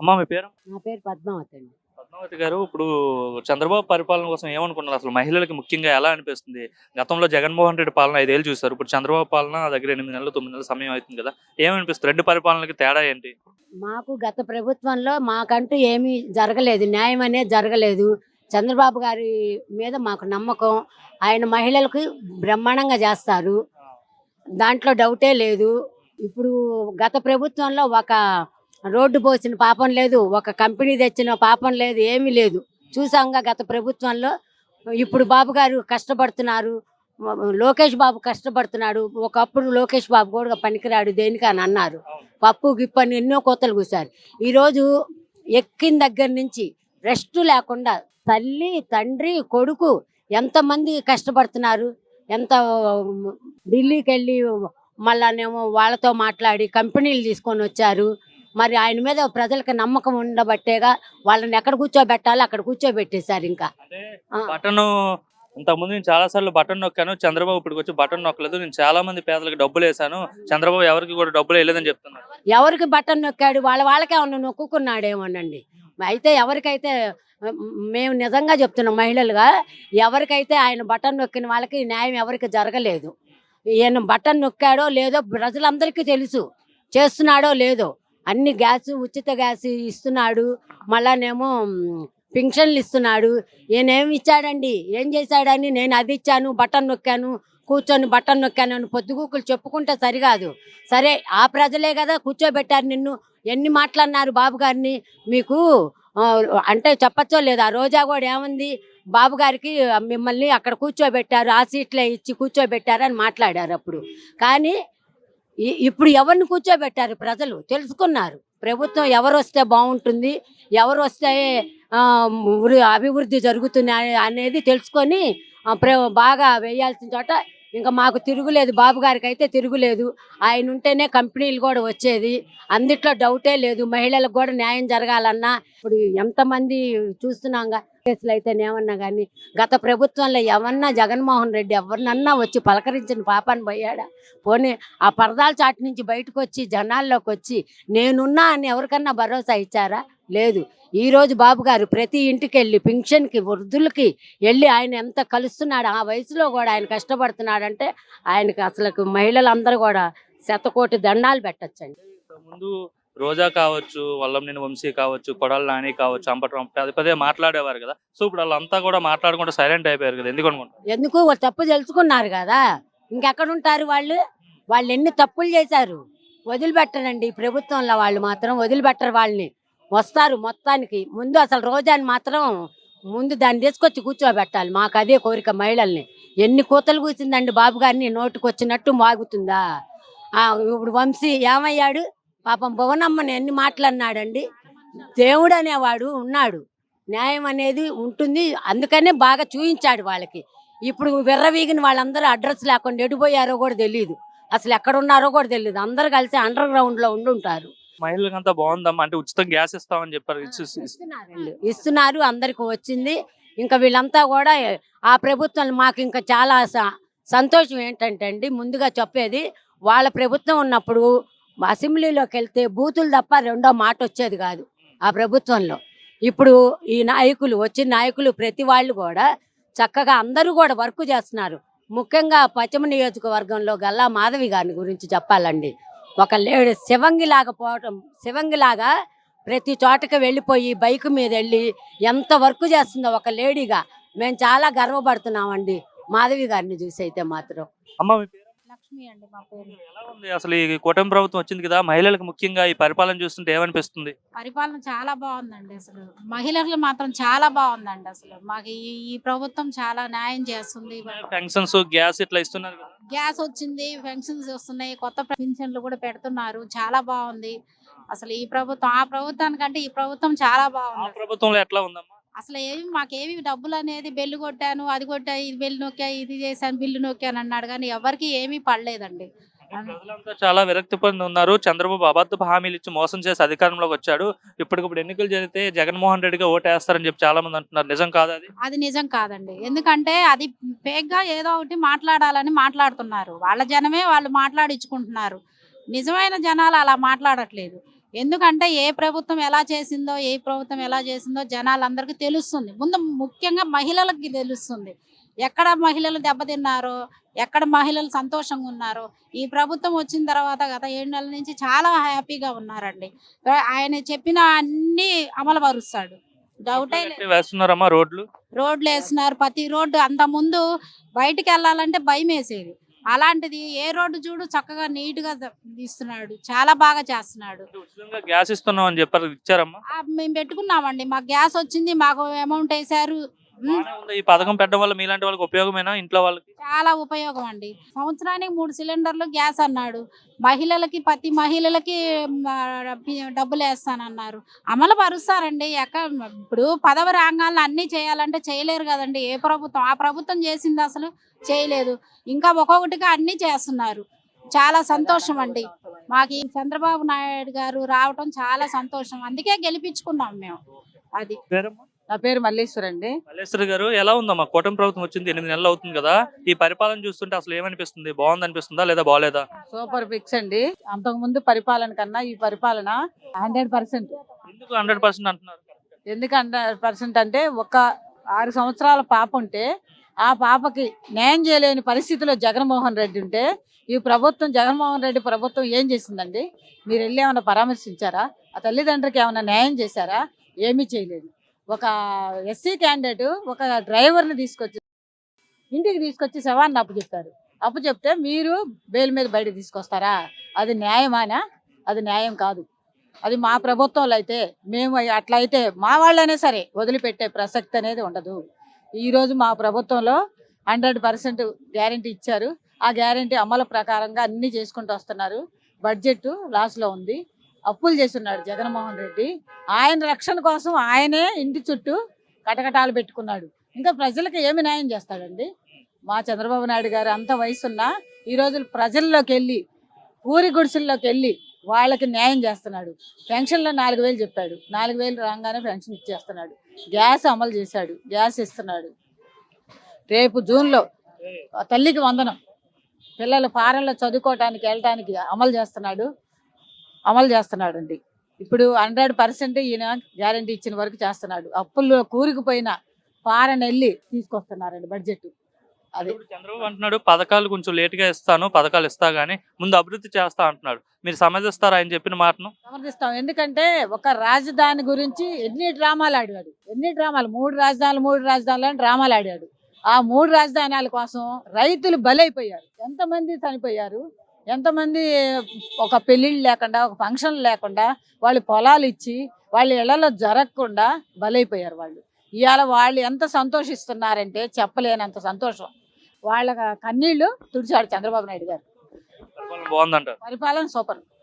అమ్మా మీ పేరు? నా పేరు పద్మావతి అండి. పద్మావతి గారు ఇప్పుడు చంద్రబాబు పరిపాలన కోసం ఏమనుకున్నారు అసలు మహిళలకు ముఖ్యంగా ఎలా అనిపిస్తుంది? గతంలో జగన్మోహన్ రెడ్డి పాలన ఐదేళ్ళు చూశారు. ఇప్పుడు చంద్రబాబు పాలన దగ్గర ఎనిమిది నెలలు తొమ్మిది నెలల సమయం అవుతుంది కదా. ఏమనిపిస్తుంది? రెండు పరిపాలనకి తేడా ఏంటి? మాకు గత ప్రభుత్వంలో మాకంటూ ఏమీ జరగలేదు. న్యాయం అనేది జరగలేదు. చంద్రబాబు గారి మీద మాకు నమ్మకం. ఆయన మహిళలకు బ్రహ్మాండంగా చేస్తారు. దాంట్లో డౌటే లేదు. ఇప్పుడు గత ప్రభుత్వంలో ఒక రోడ్డు పోసిన పాపం లేదు ఒక కంపెనీ తెచ్చిన పాపం లేదు ఏమీ లేదు. చూసాంగా గత ప్రభుత్వంలో ఇప్పుడు బాబు గారు కష్టపడుతున్నారు లోకేష్ బాబు కష్టపడుతున్నాడు ఒకప్పుడు లోకేష్ బాబు కూడా పనికిరాడు దేనికి అని అన్నారు. పప్పు గిప్పు అని ఎన్నో కోతలు కూశారు. ఈరోజు ఎక్కిన దగ్గర నుంచి రెస్ట్ లేకుండా తల్లి తండ్రి కొడుకు ఎంతమంది కష్టపడుతున్నారు? ఎంత ఢిల్లీకి వెళ్ళి మళ్ళానేమో వాళ్ళతో మాట్లాడి కంపెనీలు తీసుకొని వచ్చారు. మరి ఆయన మీద ప్రజలకు నమ్మకం ఉండబట్టేగా వాళ్ళని ఎక్కడ కూర్చోబెట్టాలో అక్కడ కూర్చోబెట్టేశారు ఇంకా. బటన్ ఇంతకుముందు నేను చాలా సార్లు బటన్ నొక్కాను చంద్రబాబు ఇప్పుడు వచ్చి బటన్ నొక్కలేదు. నేను చాలా మంది పేదలకు డబ్బులు వేసాను చంద్రబాబు ఎవరికి కూడా డబ్బులు వేయలేదని చెప్తున్నారు ఎవరికి బటన్ నొక్కాడు? వాళ్ళ వాళ్ళకే ఏమన్నా నొక్కుకున్నాడేమోనండి. అయితే ఎవరికైతే మేము నిజంగా చెప్తున్నాం మహిళలుగా ఎవరికైతే ఆయన బటన్ నొక్కిన వాళ్ళకి న్యాయం ఎవరికి జరగలేదు. ఈయన బటన్ నొక్కాడో లేదో ప్రజలందరికీ తెలుసు. చేస్తున్నాడో లేదో. అన్ని గ్యాస్ ఉచిత గ్యాస్ ఇస్తున్నాడు. మళ్ళానేమో పింఛన్లు ఇస్తున్నాడు. ఈయన ఇచ్చాడండి? ఏం చేశాడని నేను అది ఇచ్చాను బటన్ నొక్కాను కూర్చొని బటన్ నొక్కాను అని పొద్దుగూకులు చెప్పుకుంటే సరికాదు సరే ఆ ప్రజలే కదా కూర్చోబెట్టారు నిన్ను. ఎన్ని మాట్లాడినారు బాబు గారిని? మీకు అంటే చెప్పచ్చో లేదా? ఆ రోజా కూడా ఏముంది? బాబు గారికి మిమ్మల్ని అక్కడ కూర్చోబెట్టారు ఆ సీట్లే ఇచ్చి కూర్చోబెట్టారు అని మాట్లాడారు అప్పుడు. కానీ ఇప్పుడు ఎవరిని కూర్చోబెట్టారు ప్రజలు? తెలుసుకున్నారు. ప్రభుత్వం ఎవరు వస్తే బాగుంటుంది ఎవరు వస్తే అభివృద్ధి జరుగుతుంది అనేది తెలుసుకొని ప్ర- బాగా వేయాల్సిన చోట ఇంకా మాకు తిరుగులేదు బాబు గారికి అయితే తిరుగులేదు. ఆయన ఉంటేనే కంపెనీలు కూడా వచ్చేది. అందుట్లో డౌటే లేదు. మహిళలకు కూడా న్యాయం జరగాలన్నా. ఇప్పుడు ఎంతమంది చూస్తున్నాంగా కేసులు అయితేనేమన్నా కానీ గత ప్రభుత్వంలో ఎవరన్నా జగన్మోహన్ రెడ్డి ఎవరినన్నా వచ్చి పలకరించిన పాపాన్ని పోయాడా? పోనీ ఆ పరదాల చాటు నుంచి బయటకు వచ్చి జనాల్లోకి వచ్చి నేనున్నా అని ఎవరికన్నా భరోసా ఇచ్చారా? లేదు. ఈ రోజు బాబు గారు ప్రతి ఇంటికి వెళ్ళి పింఛన్కి వృద్ధులకి వెళ్ళి ఆయన ఎంత కలుస్తున్నాడు ఆ వయసులో కూడా ఆయన కష్టపడుతున్నాడంటే ఆయనకి అసలు మహిళలందరూ కూడా శతకోటి దండాలు పెట్టచ్చండి. ముందు రోజా కావచ్చు వల్లంనేని వంశీ కావచ్చు కొడాల నాని కావచ్చు అంబటం పదే పదే మాట్లాడేవారు కదా. సో ఇప్పుడు వాళ్ళంతా కూడా మాట్లాడకుండా సైలెంట్ అయిపోయారు కదా ఎందుకు అనుకుంటారు ఎందుకు? వాళ్ళు తప్పు తెలుసుకున్నారు కదా. ఇంకెక్కడ ఉంటారు వాళ్ళు? వాళ్ళు ఎన్ని తప్పులు చేశారు? వదిలిపెట్టరండి. ప్రభుత్వంలో వాళ్ళు మాత్రం వదిలిపెట్టరు వాళ్ళని. వస్తారు మొత్తానికి. ముందు అసలు రోజాని మాత్రం ముందు దాన్ని తీసుకొచ్చి కూర్చోబెట్టాలి. మాకు అదే కోరిక మహిళల్ని. ఎన్ని కూతలు కూర్చుందండి బాబు గారిని? నోటుకు వచ్చినట్టు మాగుతుందా? ఆ, ఇప్పుడు వంశీ ఏమయ్యాడు? పాపం భువనమ్మని ఎన్ని మాటలన్నాడండి? దేవుడు అనేవాడు ఉన్నాడు. న్యాయం అనేది ఉంటుంది. అందుకనే బాగా చూయించాడు వాళ్ళకి. ఇప్పుడు విర్రవీగిన వాళ్ళందరూ అడ్రస్ లేకుండా ఎడిపోయారో కూడా తెలియదు అసలు ఎక్కడ ఉన్నారో కూడా తెలియదు అందరు కలిసి అండర్ గ్రౌండ్లో ఉండి ఉంటారు బాగుందమ్మా. అంటే ఉచితం గ్యాస్ ఇస్తామని చెప్పారు. ఇస్తున్నారు. అందరికి వచ్చింది. ఇంకా వీళ్ళంతా కూడా ఆ ప్రభుత్వం మాకు ఇంకా చాలా సంతోషం ఏంటంటే అండి ముందుగా చెప్పేది వాళ్ళ ప్రభుత్వం ఉన్నప్పుడు అసెంబ్లీలోకి వెళ్తే బూతులు తప్ప రెండో మాట వచ్చేది కాదు ఆ ప్రభుత్వంలో. ఇప్పుడు ఈ నాయకులు వచ్చిన నాయకులు ప్రతి వాళ్ళు కూడా చక్కగా అందరూ కూడా వర్క్ చేస్తున్నారు. ముఖ్యంగా పశ్చిమ నియోజకవర్గంలో గల్లా మాధవి గారిని గురించి చెప్పాలండి. ఒక లేడు శివంగిలాగా పోవటం శివంగిలాగా ప్రతి చోటకి వెళ్ళిపోయి బైక్ మీద వెళ్ళి ఎంత వర్క్ చేస్తుందో ఒక లేడీగా మేము చాలా గర్వపడుతున్నామండి. మాధవి గారిని చూసి అయితే మాత్రం. అమ్మ లక్ష్మి అండి మా పేరు. ఎలా ఉంది? అసలు ఈ కూటమి ప్రభుత్వం వచ్చింది కదా మహిళలకు ముఖ్యంగా ఈ పరిపాలన చూస్తుంటే ఏమనిపిస్తుంది? పరిపాలన చాలా బాగుందండి అసలు. మహిళలకు మాత్రం చాలా బాగుందండి అసలు. మాకు ఈ ఈ ప్రభుత్వం చాలా న్యాయం చేస్తుంది. పెన్షన్స్ గ్యాస్ ఇట్లా ఇస్తున్నారు కదా. గ్యాస్ వచ్చింది పెన్షన్స్ వస్తున్నాయి కొత్త పెన్షన్లు కూడా పెడుతున్నారు. చాలా బాగుంది. అసలు ఈ ప్రభుత్వం ఆ ప్రభుత్వానికంటే ఈ ప్రభుత్వం చాలా ఆ బాగుంది. ప్రభుత్వంలో ఎట్లా ఉందమ్మా? అసలు ఏమి మాకేమి డబ్బులు అనేది బెల్లు కొట్టాను అది కొట్టా ఇది బెల్లు నొక్కా ఇది చేశాను బిల్లు నొక్కాను అన్నాడు. కానీ ఎవరికి ఏమీ పడలేదండి. ప్రజలంతా చాలా విరక్తి పొంది ఉన్నారు. చంద్రబాబు అబద్ధ హామీలు ఇచ్చి మోసం చేసి అధికారంలోకి వచ్చాడు. ఇప్పటికిప్పుడు ఎన్నికలు జరిగితే జగన్మోహన్ రెడ్డిగా ఓటేస్తారని చెప్పి చాలా మంది అంటున్నారు. నిజం కాదు అది? అది నిజం కాదండి. ఎందుకంటే అది ఫేక్గా ఏదో ఒకటి మాట్లాడాలని మాట్లాడుతున్నారు. వాళ్ళ జనమే వాళ్ళు మాట్లాడించుకుంటున్నారు నిజమైన జనాలు అలా మాట్లాడట్లేదు. ఎందుకంటే ఏ ప్రభుత్వం ఎలా చేసిందో ఏ ప్రభుత్వం ఎలా చేసిందో జనాలందరికీ తెలుస్తుంది. ముందు ముఖ్యంగా మహిళలకి తెలుస్తుంది. ఎక్కడ మహిళలు దెబ్బతిన్నారో ఎక్కడ మహిళలు సంతోషంగా ఉన్నారో. ఈ ప్రభుత్వం వచ్చిన తర్వాత గత ఏడు నెలల నుంచి చాలా హ్యాపీగా ఉన్నారండి. ఆయన చెప్పిన అన్ని అమలు పరుస్తాడు. డౌటే రోడ్లు? రోడ్లు వేస్తున్నారు. ప్రతి రోడ్డు అంత ముందు బయటికి వెళ్ళాలంటే భయం వేసేది అలాంటిది ఏ రోడ్డు చూడు చక్కగా నీట్గా ఇస్తున్నాడు. చాలా బాగా చేస్తున్నాడు. గ్యాస్ ఇస్తున్నాం అని చెప్పారు ఇచ్చారమ్మా. మేము పెట్టుకున్నామండి. మాకు గ్యాస్ వచ్చింది మాకు అమౌంట్ ఉంది. ఈ పథకం పెట్టడం వల్ల మీలాంటి వాళ్ళకి ఉపయోగమేనా ఇంట్లో వాళ్ళకి? చాలా ఉపయోగం అండి సంవత్సరానికి మూడు సిలిండర్లు గ్యాస్ అన్నాడు. మహిళలకి ప్రతి మహిళలకి డబ్బులు వేస్తానన్నారు. అమలు పరుస్తారండి ఎక్కడ ఇప్పుడు పదవి రంగాలను అన్ని చేయాలంటే చేయలేరు కదండి. ఏ ప్రభుత్వం? ఆ ప్రభుత్వం చేసింది అసలు చేయలేదు. ఇంకా ఒక్కొక్కటిగా అన్ని చేస్తున్నారు. చాలా సంతోషం అండి మాకు ఈ చంద్రబాబు నాయుడు గారు రావటం చాలా సంతోషం. అందుకే గెలిపించుకున్నాం మేము. అది. నా పేరు మల్లేశ్వర్ అండి. మల్లేశ్వరి గారు ఎలా ఉందమ్మా? కూటమి ప్రభుత్వం వచ్చింది ఎనిమిది నెలలు అవుతుంది కదా. ఈ పరిపాలన చూస్తుంటే అసలు ఏమనిపిస్తుంది? బాగుంది అనిపిస్తుందా లేదా? బాగాలేదా సూపర్ ఫిక్స్ అండి. అంతకు ముందు పరిపాలన కన్నా ఈ పరిపాలన హండ్రెడ్ పర్సెంట్. ఎందుకు హండ్రెడ్ పర్సెంట్ అంటున్నారు? ఎందుకు హండ్రెడ్ పర్సెంట్ అంటే ఒక ఆరు సంవత్సరాల పాప ఉంటే ఆ పాపకి న్యాయం చేయలేని పరిస్థితిలో జగన్మోహన్ రెడ్డి ఉంటే ఈ ప్రభుత్వం జగన్మోహన్ రెడ్డి ప్రభుత్వం ఏం చేసిందండి? మీరు వెళ్ళి ఏమైనా పరామర్శించారా? ఆ తల్లిదండ్రులకి ఏమైనా న్యాయం చేశారా? ఏమీ చేయలేదు. ఒక ఎస్సీ క్యాండిడేట్ ఒక డ్రైవర్ని తీసుకొచ్చి ఇంటికి తీసుకొచ్చి శవాన్ని అప్పు చెప్తారు అప్పు చెప్తే మీరు బెయిల్ మీద బయట తీసుకొస్తారా? అది న్యాయమానా? అది న్యాయం కాదు. అది మా ప్రభుత్వంలో అయితే మేము అట్లా అయితే మా వాళ్ళైనా సరే వదిలిపెట్టే ప్రసక్తి అనేది ఉండదు. ఈరోజు మా ప్రభుత్వంలో హండ్రెడ్ పర్సెంట్ గ్యారంటీ ఇచ్చారు. ఆ గ్యారంటీ అమలు ప్రకారంగా అన్నీ చేసుకుంటూ వస్తున్నారు. బడ్జెట్ లాస్లో ఉంది. అప్పులు చేస్తున్నాడు జగన్మోహన్ రెడ్డి. ఆయన రక్షణ కోసం ఆయనే ఇంటి చుట్టూ కటకటాలు పెట్టుకున్నాడు. ఇంకా ప్రజలకు ఏమి న్యాయం చేస్తాడండి? మా చంద్రబాబు నాయుడు గారు అంత వయసున్నా ఈరోజు ప్రజల్లోకి వెళ్ళి ఊరి గుడిసెల్లోకి వెళ్ళి వాళ్ళకి న్యాయం చేస్తున్నాడు. పెన్షన్లో నాలుగు వేలు చెప్పాడు. నాలుగు వేలు రాగానే పెన్షన్ ఇచ్చేస్తున్నాడు. గ్యాస్ అమలు చేశాడు. గ్యాస్ ఇస్తున్నాడు. రేపు జూన్లో తల్లికి వందనం. పిల్లలు ఫారెన్లో చదువుకోవటానికి వెళ్ళటానికి అమలు చేస్తున్నాడు. అమలు చేస్తున్నాడు అండి ఇప్పుడు హండ్రెడ్ పర్సెంట్ ఈయన గ్యారంటీ ఇచ్చిన వరకు చేస్తున్నాడు. అప్పుల్లో కూరుకుపోయిన ఫారెన్ వెళ్ళి తీసుకొస్తున్నారండి బడ్జెట్. అది. చంద్రబాబు అంటున్నాడు పథకాలు కొంచెం లేట్గా ఇస్తాను పథకాలు ఇస్తా గానీ ముందు అభివృద్ధి చేస్తా అంటున్నాడు. మీరు సమర్థిస్తారా ఆయన చెప్పిన మాటను? సమర్థిస్తాం. ఎందుకంటే ఒక రాజధాని గురించి ఎన్ని డ్రామాలు ఆడాడు. ఎన్ని డ్రామాలు? మూడు రాజధానులు మూడు రాజధానులు అని డ్రామాలు ఆడాడు. ఆ మూడు రాజధానాల కోసం రైతులు బలైపోయారు. ఎంతమంది చనిపోయారు? ఎంతమంది ఒక పెళ్ళిళ్ళు లేకుండా ఒక ఫంక్షన్ లేకుండా వాళ్ళు పొలాలు ఇచ్చి వాళ్ళ ఇళ్ళలో జరగకుండా బలైపోయారు వాళ్ళు. ఇవాళ వాళ్ళు ఎంత సంతోషిస్తున్నారంటే చెప్పలేనంత సంతోషం. వాళ్ళ కన్నీళ్ళు తుడిచాడు చంద్రబాబు నాయుడు గారు. పరిపాలన సూపర్.